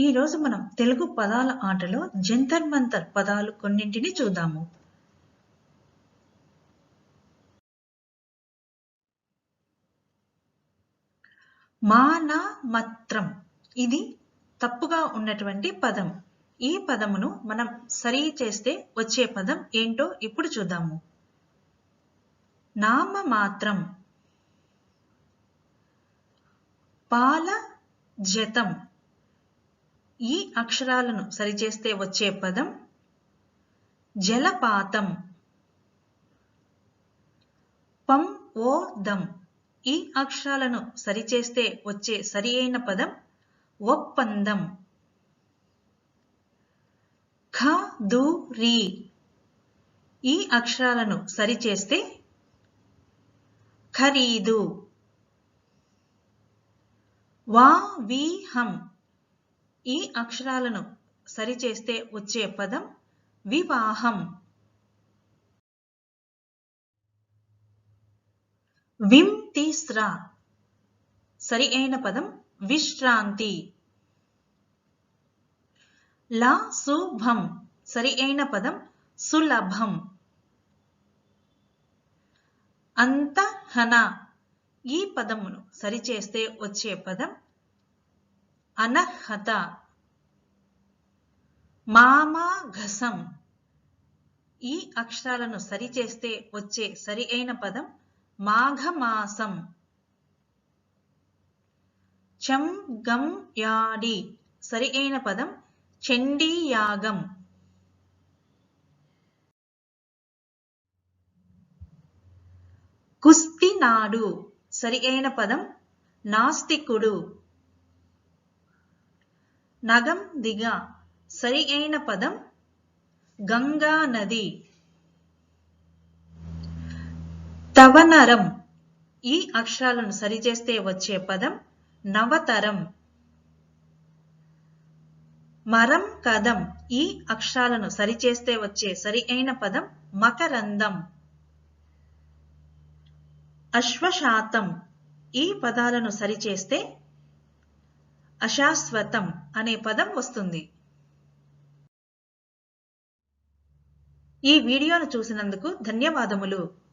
ఈరోజు మనం తెలుగు పదాల ఆటలో జంతర్ మంతర్ పదాలు కొన్నింటిని చూద్దాము. మానమత్రం ఇది తప్పుగా ఉన్నటువంటి పదం. ఈ పదమును మనం సరి చేస్తే వచ్చే పదం ఏంటో ఇప్పుడు చూద్దాము. నామ మాత్రం. పాల జతం. ఈ అక్షరాలను సరిచేస్తే వచ్చే పదం జలపాతం. పం ఓ దం ఈ అక్షరాలను సరిచేస్తే వచ్చే సరి అయిన పదం ఒప్పందం. ఖ దు రి ఈ అక్షరాలను సరిచేస్తే ఖరీదు. వా వి హం ఈ అక్షరాలను సరిచేస్తే వచ్చే పదం వివాహం. విం తీస్రా సరి అయిన పదం విశ్రాంతి. లా శుభం. సరి అయిన పదం సులభం. అంతహన ఈ పదమును సరిచేస్తే వచ్చే పదం అనర్హత మామాఘసం ఈ అక్షరాలను సరిచేస్తే వచ్చే సరి అయిన పదం మాఘమాసం. చం గం యాడి. సరి అయిన పదం చండీయాగం. కుస్తినాడు సరి అయిన పదం నాస్తికుడు. నగం దిగ. సరి అయిన పదం గంగా నది. తవనరం. ఈ అక్షరాలను సరిచేస్తే వచ్చే పదం నవతరం. మరం కదం. ఈ అక్షరాలను సరిచేస్తే వచ్చే సరి అయిన పదం మకరందం. అశ్వశాతం. ఈ పదాలను సరిచేస్తే అశాశ్వతం అనే పదం వస్తుంది. ఈ వీడియోను చూసినందుకు ధన్యవాదములు.